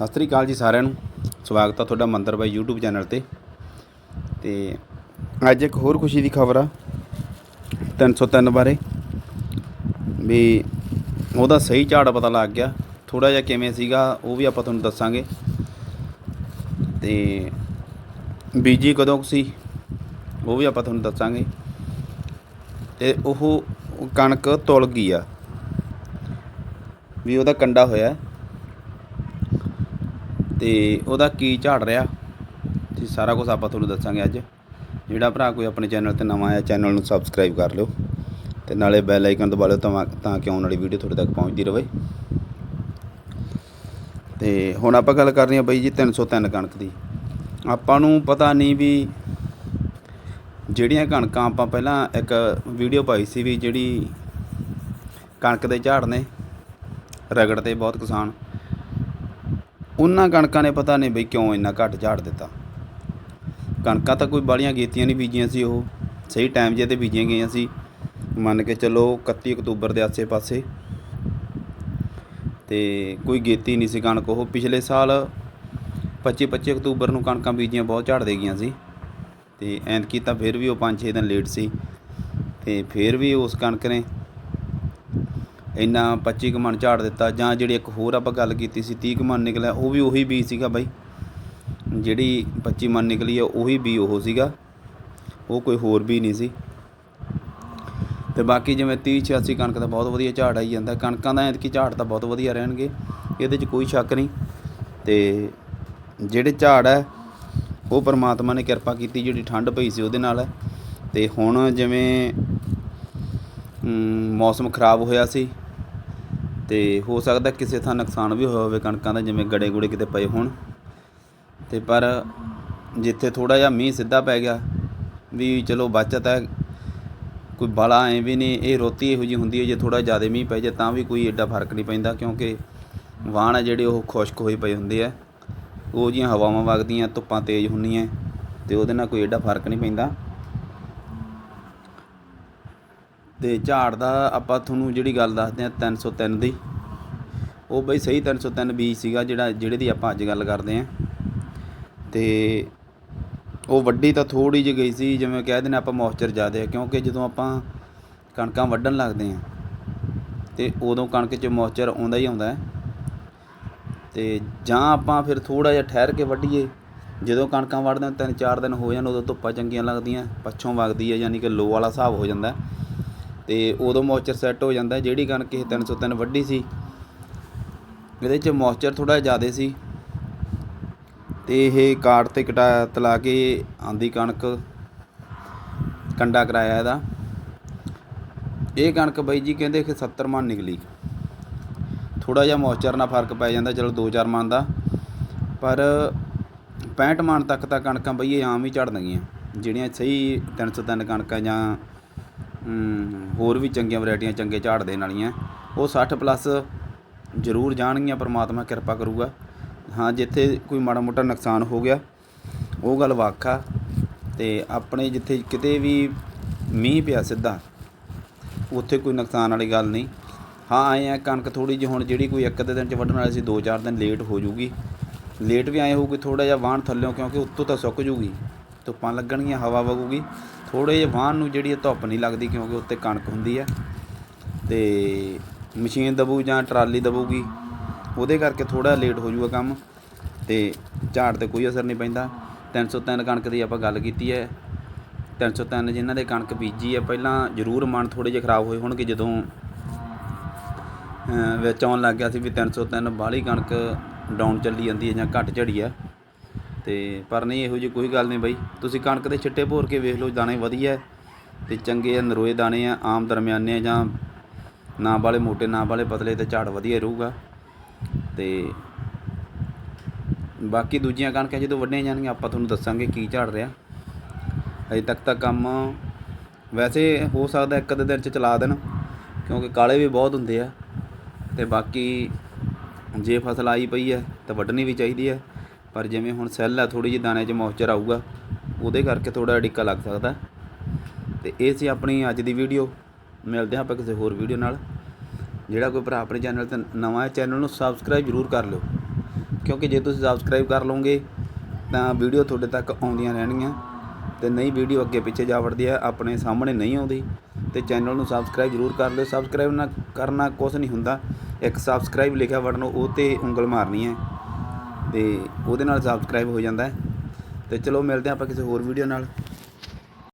ਸਤਿ ਸ੍ਰੀ ਅਕਾਲ ਜੀ ਸਾਰਿਆਂ ਨੂੰ। ਸਵਾਗਤ ਆ ਤੁਹਾਡਾ ਮੰਦਰ ਬਾਈ YouTube ਚੈਨਲ ਤੇ। ਤੇ ਅੱਜ ਇੱਕ ਹੋਰ ਖੁਸ਼ੀ ਦੀ ਖਬਰ ਆ 303 ਬਾਰੇ। ਵੀ ਉਹਦਾ ਸਹੀ ਝਾੜ ਪਤਾ ਲੱਗ ਗਿਆ। ਥੋੜਾ ਜਿਹਾ ਕਿਵੇਂ ਸੀਗਾ, ਉਹ ਵੀ ਆਪਾਂ ਤੁਹਾਨੂੰ ਦੱਸਾਂਗੇ। ਤੇ ਬੀਜੀ ਕਦੋਂ ਸੀ, ਉਹ ਵੀ ਆਪਾਂ ਤੁਹਾਨੂੰ ਦੱਸਾਂਗੇ। ਤੇ ਉਹ ਕਣਕ ਤੁਲ ਗਈ ਆ। ਵੀ ਉਹਦਾ ਕੰਡਾ ਹੋਇਆ। ਤੇ ਉਹਦਾ ਕੀ ਝਾੜ ਰਿਹਾ? ਜੀ ਸਾਰਾ ਕੁਝ ਆਪਾਂ ਤੁਹਾਨੂੰ ਦੱਸਾਂਗੇ ਅੱਜ। ਜਿਹੜਾ ਭਰਾ ਕੋਈ ਆਪਣੇ ਚੈਨਲ ਤੇ ਨਵਾਂ ਆਇਆ ਚੈਨਲ ਨੂੰ ਸਬਸਕ੍ਰਾਈਬ ਕਰ ਲਿਓ ਤੇ ਨਾਲੇ ਬੈਲ ਆਈਕਨ ਦਬਾ ਲਿਓ ਤਾਂ ਤਾਂ ਕਿ ਆਉਣ ਵਾਲੀ ਵੀਡੀਓ ਤੁਹਾਡੇ ਤੱਕ ਪਹੁੰਚਦੀ ਰਹੇ ਤੇ ਹੁਣ ਆਪਾਂ ਗੱਲ ਕਰ ਰਹੇ ਹਾਂ ਬਾਈ ਜੀ 303 ਕਣਕ ਦੀ। ਆਪਾਂ ਨੂੰ ਪਤਾ ਨਹੀਂ ਵੀ ਜਿਹੜੀਆਂ ਕਣਕਾਂ ਆਪਾਂ ਪਹਿਲਾਂ ਇੱਕ ਵੀਡੀਓ ਪਾਈ ਸੀ ਵੀ ਜਿਹੜੀ ਕਣਕ ਦੇ ਝਾੜ ਨੇ, ਰਗੜ ਤੇ ਬਹੁਤ ਕਿਸਾਨ। ਉਹਨਾਂ ਕਣਕਾਂ ਨੇ ਪਤਾ ਨਹੀਂ ਬਈ ਕਿਉਂ ਇੰਨਾ ਘੱਟ ਝਾੜ ਦਿੱਤਾ। ਕਣਕਾਂ ਤਾਂ ਕੋਈ ਬਾਲੀਆਂ ਗੀਤੀਆਂ ਨਹੀਂ ਬੀਜੀਆਂ ਸੀ ਉਹ। ਸਹੀ ਟਾਈਮ ਜੇ ਤੇ ਬੀਜੀਆਂ ਗਈਆਂ ਸੀ। ਮੰਨ ਕੇ ਚੱਲੋ 31 ਅਕਤੂਬਰ ਦੇ ਆਸੇ-ਪਾਸੇ। ਤੇ ਕੋਈ ਗੇਤੀ ਨਹੀਂ ਸੀ ਕਣਕ ਉਹ। ਪਿਛਲੇ ਸਾਲ 25-25 ਅਕਤੂਬਰ ਨੂੰ ਕਣਕਾਂ ਬੀਜੀਆਂ ਬਹੁਤ ਝਾੜਦੇ ਗਈਆਂ ਸੀ। ਤੇ ਐਤਕੀ ਤਾਂ ਫਿਰ ਵੀ ਉਹ 5-6 ਦਿਨ ਲੇਟ ਸੀ। ਤੇ ਫਿਰ ਵੀ ਉਸ ਕਣਕ ਨੇ ਇੰਨਾ 25 ਕੁ ਮਣ ਝਾੜ ਦਿੱਤਾ, ਜਾਂ ਜਿਹੜੀ ਇੱਕ ਹੋਰ ਆਪਾਂ ਗੱਲ ਕੀਤੀ ਸੀ 30 ਕੁ ਮਣ ਨਿਕਲਿਆ, ਉਹ ਵੀ ਉਹੀ ਬੀ ਸੀਗਾ ਬਾਈ। ਜਿਹੜੀ 25 ਮਣ ਨਿਕਲੀ ਆ, ਉਹੀ ਬੀ ਉਹ ਸੀਗਾ। ਉਹ ਕੋਈ ਹੋਰ ਵੀ ਨਹੀਂ ਸੀ। ਤੇ ਬਾਕੀ ਜਿਵੇਂ 30 86 ਕਣਕ ਦਾ ਬਹੁਤ ਵਧੀਆ ਝਾੜ ਆਈ ਜਾਂਦਾ, ਕਣਕਾਂ ਦਾ ਐਤਕੀ ਝਾੜ ਤਾਂ ਬਹੁਤ ਵਧੀਆ ਰਹਿਣਗੇ, ਇਹਦੇ 'ਚ ਕੋਈ ਸ਼ੱਕ ਨਹੀਂ। ਤੇ ਜਿਹੜੇ ਝਾੜ ਹੈ ਉਹ ਪਰਮਾਤਮਾ ਨੇ ਕਿਰਪਾ ਕੀਤੀ, ਜਿਹੜੀ ਠੰਡ ਪਈ ਸੀ ਉਹਦੇ ਨਾਲ। ਹੈ ਤੇ ਹੁਣ ਜਿਵੇਂ ਮੌਸਮ ਖਰਾਬ ਹੋਇਆ ਸੀ ਤੇ ਹੋ ਸਕਦਾ ਕਿਸੇ ਥਾਂ ਨੁਕਸਾਨ ਵੀ ਹੋਇਆ ਹੋਵੇ ਕਣਕਾਂ ਦਾ, ਜਿਵੇਂ ਗੜੇ ਗੁੜੇ ਕਿਤੇ ਪਏ ਹੋਣ। ਤੇ ਪਰ ਜਿੱਥੇ ਥੋੜਾ ਜਿਹਾ ਮੀਂਹ ਸਿੱਧਾ ਪੈ ਗਿਆ, ਵੀ ਚਲੋ ਬਚਤ ਹੈ, ਕੋਈ ਬਾਲਾ ਐ ਵੀ ਨਹੀਂ, ਇਹ ਰੋਤੀ ਇਹੋ ਜੀ ਹੁੰਦੀ ਹੈ, ਜੇ ਥੋੜਾ ਜ਼ਿਆਦਾ ਮੀਂਹ ਪੈ ਜਾਏ ਤਾਂ ਵੀ ਕੋਈ ਐਡਾ ਫ਼ਰਕ ਨਹੀਂ ਪੈਂਦਾ, ਕਿਉਂਕਿ ਵਾਹਣ ਆ ਜਿਹੜੇ ਉਹ ਖੁਸ਼ਕ ਹੋਏ ਪਏ ਹੁੰਦੇ ਆ। ਉਹ ਜੀਆਂ ਹਵਾਵਾਂ ਵਗਦੀਆਂ, ਧੁੱਪਾਂ ਤੇਜ਼ ਹੁੰਦੀਆਂ, ਤੇ ਉਹਦੇ ਨਾਲ ਕੋਈ ਐਡਾ ਫ਼ਰਕ ਨਹੀਂ ਪੈਂਦਾ। ਤੇ ਝਾੜ ਦਾ ਆਪਾਂ ਤੁਹਾਨੂੰ ਜਿਹੜੀ ਗੱਲ ਦੱਸਦੇ ਆ 303 ਦੀ, ਉਹ ਬਈ ਸਹੀ 303 ਬੀਜ ਸੀਗਾ ਜਿਹੜਾ, ਜਿਹੜੇ ਦੀ ਆਪਾਂ ਅੱਜ ਗੱਲ ਕਰਦੇ ਆ ਤੇ ਉਹ ਵੱਡੀ ਤਾਂ ਥੋੜੀ ਜਿਹੀ ਗਈ ਸੀ, ਜਿਵੇਂ ਕਹਿ ਦਿੰਦੇ ਆਪਾਂ ਮੌਇਸਚਰ ਜ਼ਿਆਦਾ ਹੈ, ਕਿਉਂਕਿ ਜਦੋਂ ਆਪਾਂ ਕਣਕਾਂ ਵੱਢਣ ਲੱਗਦੇ ਆ ਤੇ ਉਦੋਂ ਕਣਕ 'ਚ ਮੌਇਸਚਰ ਆਉਂਦਾ ਹੀ ਆਉਂਦਾ ਹੈ। ਤੇ ਜਾਂ ਆਪਾਂ ਫਿਰ ਥੋੜਾ ਜਿਹਾ ਠਹਿਰ ਕੇ ਵੱਢੀਏ, ਜਦੋਂ ਕਣਕਾਂ ਵੱਢਦੇ ਹਾਂ ਤਿੰਨ ਚਾਰ ਦਿਨ ਹੋ ਜਾਣ, ਉਦੋਂ ਧੁੱਪਾਂ ਚੰਗੀਆਂ ਲੱਗਦੀਆਂ, ਪੱਛੋਂ ਵਗਦੀ ਹੈ, ਯਾਨੀ ਕਿ ਲੋ ਵਾਲਾ ਹਿਸਾਬ ਹੋ ਜਾਂਦਾ ਤੇ ਉਦੋਂ ਮੌਇਸਚਰ ਸੈੱਟ ਹੋ ਜਾਂਦਾ ਜਿਹੜੀ ਕਣਕ ਇਹ 303 ਵੱਢੀ ਸੀ। ਇਹਦੇ 'ਚ ਮੌਇਸਚਰ ਥੋੜਾ ਜ਼ਿਆਦਾ ਸੀ। ਤੇ ਇਹ ਕਾਟ ਤੇ ਕਟਾ ਤਲਾ ਕੇ ਆਂਦੀ ਕਣਕ, ਕੰਡਾ ਕਰਾਇਆ ਇਹਦਾ। ਇਹ ਕਣਕ ਬਾਈ ਜੀ ਕਹਿੰਦੇ ਕਿ 70 ਮਣ ਨਿਕਲੀ। ਥੋੜਾ ਜਿਹਾ ਮੌਇਸਚਰ ਨਾਲ ਫ਼ਰਕ ਪੈ ਜਾਂਦਾ, ਚਲੋ 2-4 ਮਣ ਦਾ। ਪਰ 65 ਮਣ ਤੱਕ ਤਾਂ ਕਣਕਾਂ ਬਈ ਇਹ ਆਮ ਹੀ ਝੜਨਗੀਆਂ, ਜਿਹੜੀਆਂ ਸਹੀ 303 ਕਣਕਾਂ ਜਾਂ ਹਮ, ਹੋਰ ਵੀ ਚੰਗੀਆਂ ਵੈਰਾਈਟੀਆਂ ਚੰਗੇ ਝਾੜ ਦੇਣ ਵਾਲੀਆਂ। ਉਹ 60 ਪਲੱਸ ਜ਼ਰੂਰ ਜਾਣਗੀਆਂ ਪ੍ਰਮਾਤਮਾ ਕਿਰਪਾ ਕਰੂਗਾ। ਹਾਂ ਜਿੱਥੇ ਕੋਈ ਮਾੜਾ ਮੋਟਾ ਨੁਕਸਾਨ ਹੋ ਗਿਆ ਉਹ ਗੱਲ ਵੱਖ ਆ। ਤੇ ਆਪਣੇ ਜਿੱਥੇ ਕਿਤੇ ਵੀ ਮੀਂਹ ਪਿਆ ਸਿੱਧਾ ਉੱਥੇ ਕੋਈ ਨੁਕਸਾਨ ਵਾਲੀ ਗੱਲ ਨਹੀਂ। ਹਾਂ ਆਏ ਆ ਕਣਕ ਥੋੜੀ ਜਿਹੀ ਹੁਣ ਜਿਹੜੀ ਕੋਈ ਇੱਕ ਅੱਧੇ ਦਿਨ ਚ ਵੱਢਣ ਵਾਲੀ ਸੀ 2-4 ਦਿਨ ਲੇਟ ਹੋ ਜੂਗੀ। ਲੇਟ ਵੀ ਆਏ ਹੋਊਗੀ ਥੋੜਾ ਜਿਹਾ ਵਾਹਣ ਥੱਲਿਓਂ ਕਿਉਂਕਿ ਉੱਤੋਂ ਤਾਂ ਸੁੱਕ ਜੂਗੀ। ਧੁੱਪਾਂ ਲੱਗਣਗੀਆਂ, ਹਵਾ ਵਗੂਗੀ। ਥੋੜੇ ਜਿਹੇ ਵਾਹਣ ਨੂੰ ਜਿਹੜੀ ਇਹ ਧੁੱਪ ਨਹੀਂ ਲੱਗਦੀ ਕਿਉਂਕਿ ਉੱਤੇ ਕਣਕ ਹੁੰਦੀ ਹੈ ਤੇ ਮਸ਼ੀਨ ਦਬੂ ਜਾਂ ਟਰਾਲੀ ਦਬੂਗੀ, ਉਹਦੇ ਕਰਕੇ ਥੋੜਾ ਲੇਟ ਹੋ ਜੂਗਾ ਕੰਮ। ਤੇ ਝਾੜ ਤੇ ਕੋਈ ਅਸਰ ਨਹੀਂ ਪੈਂਦਾ। 303 ਕਣਕ ਦੀ ਆਪਾਂ ਗੱਲ ਕੀਤੀ ਹੈ। 303 ਜਿਨ੍ਹਾਂ ਦੇ ਕਣਕ ਬੀਜੀ ਹੈ ਪਹਿਲਾਂ ਜ਼ਰੂਰ ਮਨ ਥੋੜੇ ਜਿਹੇ ਖਰਾਬ ਹੋਏ ਹੋਣਗੇ ਜਦੋਂ ਵਿੱਚ ਆਉਣ ਲੱਗ ਗਿਆ ਸੀ ਵੀ 303 ਬਾਹਲੀ ਕਣਕ ਡਾਊਨ ਚੱਲੀ ਜਾਂਦੀ ਹੈ ਜਾਂ ਘੱਟ ਝੜੀ ਆ। ਤੇ ਪਰ ਨਹੀਂ, ਇਹੋ ਜਿਹੀ ਕੋਈ ਗੱਲ ਨਹੀਂ ਬਾਈ। ਤੁਸੀਂ ਕਣਕ ਦੇ ਛਿੱਟੇ ਭੋਰ ਕੇ ਵੇਖ ਲਓ, ਦਾਣੇ ਵਧੀਆ ਹੈ ਤੇ ਚੰਗੇ ਆ, ਨਰੋਏ ਦਾਣੇ ਆ, ਆਮ ਦਰਮਿਆਨੇ ਆ ਜਾਂ ਨਾ ਵਾਲੇ ਮੋਟੇ, ਨਾ ਵਾਲੇ ਪਤਲੇ ਤੇ ਝਾੜ ਵਧੀਆ ਰਹੂਗਾ। ਤੇ ਬਾਕੀ ਦੂਜੀਆਂ ਕਣਕਾਂ ਜਦੋਂ ਵੱਢੀਆਂ ਜਾਣਗੀਆਂ, ਆਪਾਂ ਤੁਹਾਨੂੰ ਦੱਸਾਂਗੇ ਕੀ ਝਾੜ ਰਿਹਾ। ਅਜੇ ਤੱਕ ਤਾਂ ਕੰਮ ਵੈਸੇ ਹੋ ਸਕਦਾ ਇੱਕ ਅੱਧੇ ਦਿਨ ਚ ਚਲਾ ਦੇਣ, ਕਿਉਂਕਿ ਕਾਲੇ ਵੀ ਬਹੁਤ ਹੁੰਦੇ ਆ। ਤੇ ਬਾਕੀ ਜੇ ਫਸਲ ਆਈ ਪਈ ਹੈ, ਤਾਂ ਵੱਢਣੀ ਵੀ ਚਾਹੀਦੀ ਹੈ। ਪਰ ਜਿਵੇਂ ਹੁਣ ਸੈੱਲ ਆ ਥੋੜੀ ਜਿਹੀ ਦਾਣੇ 'ਚ ਮੌਇਸਚਰ ਆਊਗਾ, ਉਹਦੇ ਕਰਕੇ ਥੋੜਾ ਡਿੱਕਾ ਲੱਗ ਸਕਦਾ। ਤੇ ਇਹ ਸੀ ਆਪਣੀ ਅੱਜ ਦੀ ਵੀਡੀਓ ਮਿਲਦੇ ਹਾਂ ਆਪਾਂ ਕਿਸੇ ਹੋਰ ਵੀਡੀਓ ਨਾਲ। ਜਿਹੜਾ ਕੋਈ ਭਰਾ ਆਪਣੇ ਚੈਨਲ ਤੇ ਨਵਾਂ ਹੈ ਚੈਨਲ ਨੂੰ ਸਬਸਕ੍ਰਾਈਬ ਜ਼ਰੂਰ ਕਰ ਲਿਓ। ਕਿਉਂਕਿ ਜੇ ਤੁਸੀਂ ਸਬਸਕ੍ਰਾਈਬ ਕਰ ਲਓਗੇ, ਤਾਂ ਵੀਡੀਓ ਤੁਹਾਡੇ ਤੱਕ ਆਉਂਦੀਆਂ ਰਹਿਣਗੀਆਂ। ਤੇ ਨਹੀਂ ਵੀਡੀਓ ਅੱਗੇ ਪਿੱਛੇ ਜਾ ਵੜਦੀ ਹੈ, ਆਪਣੇ ਸਾਹਮਣੇ ਨਹੀਂ ਆਉਂਦੀ। ਤੇ ਚੈਨਲ ਨੂੰ ਸਬਸਕ੍ਰਾਈਬ ਜ਼ਰੂਰ ਕਰ ਲਿਓ। ਸਬਸਕ੍ਰਾਈਬ ਨਾ ਕਰਨਾ ਕੁਝ ਨਹੀਂ ਹੁੰਦਾ। ਇੱਕ ਸਬਸਕ੍ਰਾਈਬ ਲਿਖਿਆ ਬਟਨ ਉਹ ਤੇ ਉਂਗਲ ਮਾਰਨੀ ਹੈ। ਤੇ ਉਹਦੇ ਨਾਲ ਸਬਸਕ੍ਰਾਈਬ ਹੋ ਜਾਂਦਾ ਹੈ। ਤੇ ਚਲੋ ਮਿਲਦੇ ਹਾਂ ਆਪਾਂ ਕਿਸੇ ਹੋਰ ਵੀਡੀਓ ਨਾਲ।